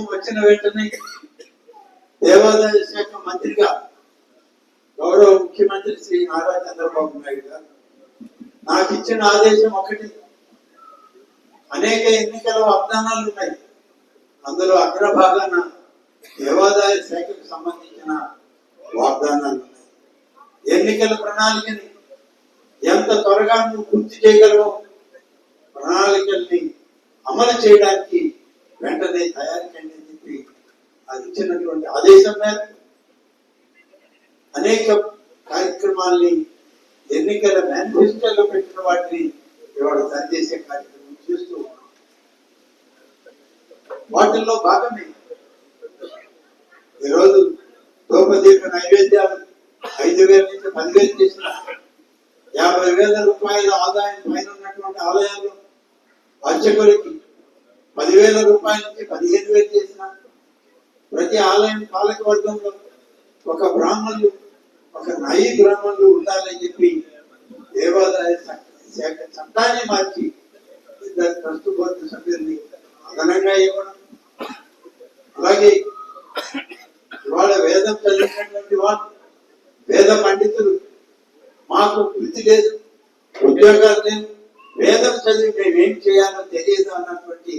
ప్రభుత్వం వచ్చిన వెంటనే దేవాదాయ శాఖ మంత్రిగా గౌరవ ముఖ్యమంత్రి శ్రీ నారా చంద్రబాబు నాయుడు గారు నాకు ఇచ్చిన ఆదేశం ఒకటి. అనేక ఎన్నికల వాగ్దానాలు ఉన్నాయి. అందులో అగ్రభాగాన దేవాదాయ శాఖకు సంబంధించిన వాగ్దానాలు ఉన్నాయి. ఎన్నికల ప్రణాళికని ఎంత త్వరగా నువ్వు పూర్తి చేయగలవో ప్రణాళికల్ని అమలు చేయడానికి వెంటనే తయారు చేయండి అని చెప్పి అది ఇచ్చినటువంటి ఆదేశం మేరకు అనేక కార్యక్రమాల్ని ఎన్నికల మేనిఫెస్టోలో పెట్టిన వాటిని ఇవాళ సరిచేసే కార్యక్రమం చేస్తూ ఉన్నాం. వాటిల్లో భాగమే ఈరోజు ద్రౌపదీప నైవేద్యాలు ఐదు వేల నుంచి పదివేలు చేసిన యాభై వేల రూపాయల ఆదాయం పైన ఉన్నటువంటి ఆలయాలు అర్చకులకి పదివేల రూపాయల నుంచి పదిహేను వేలు చేసిన ప్రతి ఆలయం పాలక వర్గంలో ఒక బ్రాహ్మణులు ఒక నాయి బ్రాహ్మణులు ఉండాలని చెప్పి దేవాదాయ శాఖ చట్టాన్ని మార్చి ఇద్దరు ట్రస్ట్ బోర్డు సభ్యుల్ని అదనంగా ఇవ్వడం. అలాగే ఇవాళ వేదం చదివినటువంటి వాళ్ళు వేద పండితులు మాకు వృత్తి లేదు ఉద్యోగాలు లేదు వేదం చదివి మేమేం ఏం చేయాలో తెలియదు అన్నటువంటి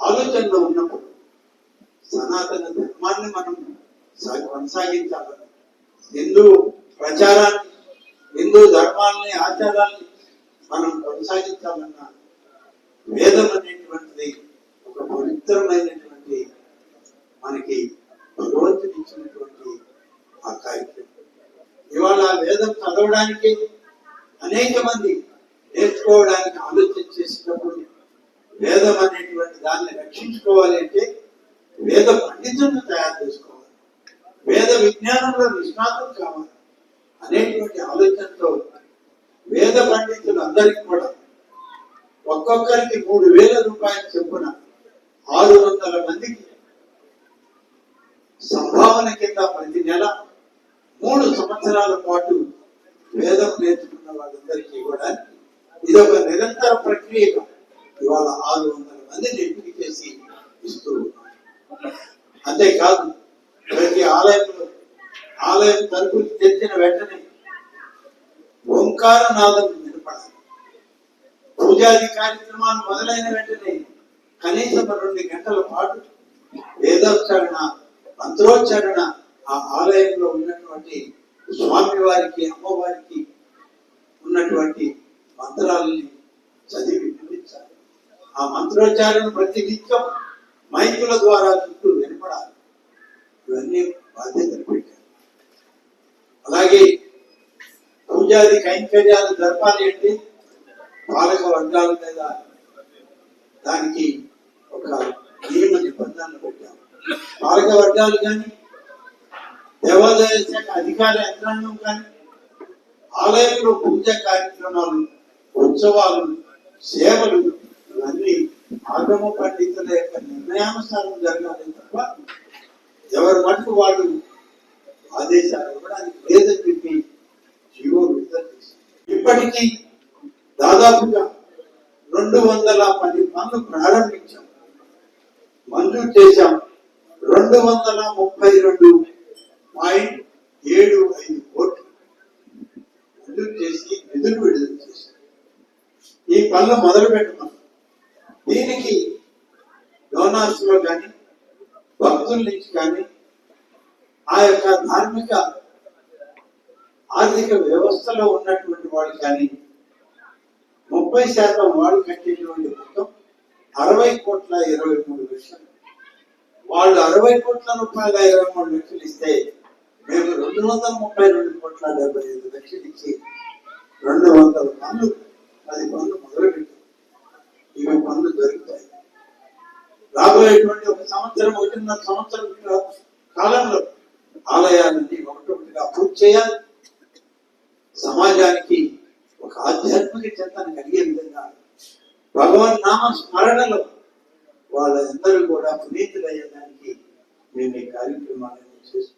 ఆలోచనలో ఉన్నప్పుడు సనాతన ధర్మాన్ని మనం కొనసాగించాలని హిందూ ప్రచారాన్ని హిందూ ధర్మాల్ని ఆచారాన్ని మనం కొనసాగించాలన్న వేదం అనేటువంటిది ఒక పవిత్రమైనటువంటి మనకి భగవంతుడు ఇచ్చినటువంటి ఆ కార్యక్రమం. ఇవాళ వేదం చదవడానికి అనేక మంది నేర్చుకోవడానికి ఆలోచన చేసినప్పుడు వేదం అనేటువంటి దాన్ని రక్షించుకోవాలి అంటే వేద పండితులను తయారు చేసుకోవాలి. వేద విజ్ఞానంలో నిష్ణాతం కావాలి అనేటువంటి ఆలోచనతో వేద పండితులు కూడా ఒక్కొక్కరికి మూడు వేల రూపాయలు చెప్పున ఆరు వందల మందికి సంభావన కింద ప్రతి నెల మూడు సంవత్సరాల పాటు వేదం నేర్చుకున్న వాళ్ళందరికీ ఇవ్వడానికి ఇది ఒక నిరంతర ప్రక్రియగా ఇవాళ ఆరు వందల మందిని ఎంపిక చేసి ఇస్తూ అంతేకాదు ప్రతి ఆలయంలో ఆలయం తలుపులు తెచ్చిన వెంటనే ఓంకార నాదం వినపడాలి పూజాది కార్యక్రమాలు మొదలైన వెంటనే కనీసం రెండు గంటల పాటు వేదోచ్చారణ మంత్రోచ్చారణ ఆ ఆలయంలో ఉన్నటువంటి స్వామి వారికి అమ్మవారికి ఉన్నటువంటి మంత్రాలని ఆ మంత్రోచ్చారణ ప్రతి నిత్యం మైకుల ద్వారా చుట్టూ వినపడాలి. ఇవన్నీ బాధ్యతలు పెట్టారు. అలాగే పూజాది కైంకర్యాలు జరపాలి అంటే పాలక వర్గాల మీద దానికి ఒక నియమ నిబంధనలు పెట్టాము పాలక వర్గాలు కానీ దేవాలయ శాఖ అధికార యంత్రాంగం కానీ ఆలయంలో పూజ కార్యక్రమాలు ఉత్సవాలు సేవలు ఆగమ పండితుల యొక్క నిర్ణయానుసారం జరగాలి తప్ప ఎవరి మటుకు వాళ్ళు ఆదేశాలు ఇవ్వడానికి లేదని చెప్పి జీవో విడుదల ఇప్పటికీ దాదాపుగా రెండు వందల పది పనులు ప్రారంభించాం. మంజూరు చేశాం. రెండు వందల ముప్పై రెండు పాయింట్ ఏడు ఐదు కోట్లు మంజూరు చేసి నిధులు విడుదల చేశాం. ఈ పనులు మొదలు పెట్టమన్నారు దీనికి? డోనార్స్లో కానీ భక్తుల నుంచి కానీ ఆ యొక్క ధార్మిక ఆర్థిక వ్యవస్థలో ఉన్నటువంటి వాళ్ళు కానీ ముప్పై శాతం వాళ్ళు కట్టేటువంటి మొత్తం అరవై కోట్ల ఇరవై మూడు లక్షలు. వాళ్ళు అరవై కోట్ల రూపాయల ఇరవై మూడు లక్షలు ఇస్తే మేము రెండు వందల ముప్పై రెండు కోట్ల డెబ్బై ఐదు లక్షలు ఇచ్చి రెండు వందల పనులు పది పనులు మొదలుపెట్టి. ఇవి పనులు దొరుకుతాయి రాబోయేటువంటి ఒక సంవత్సరం ఒకటిన్నర సంవత్సరం కాలంలో ఆలయాలన్నీ ఒకటొకటిగా పూర్తి చేయాలి. సమాజానికి ఒక ఆధ్యాత్మిక చింతన కలిగే విధంగా భగవన్ నామ స్మరణలో వాళ్ళందరూ కూడా పునీతులయ్యడానికి మేము ఈ కార్యక్రమాలను చేస్తున్నాం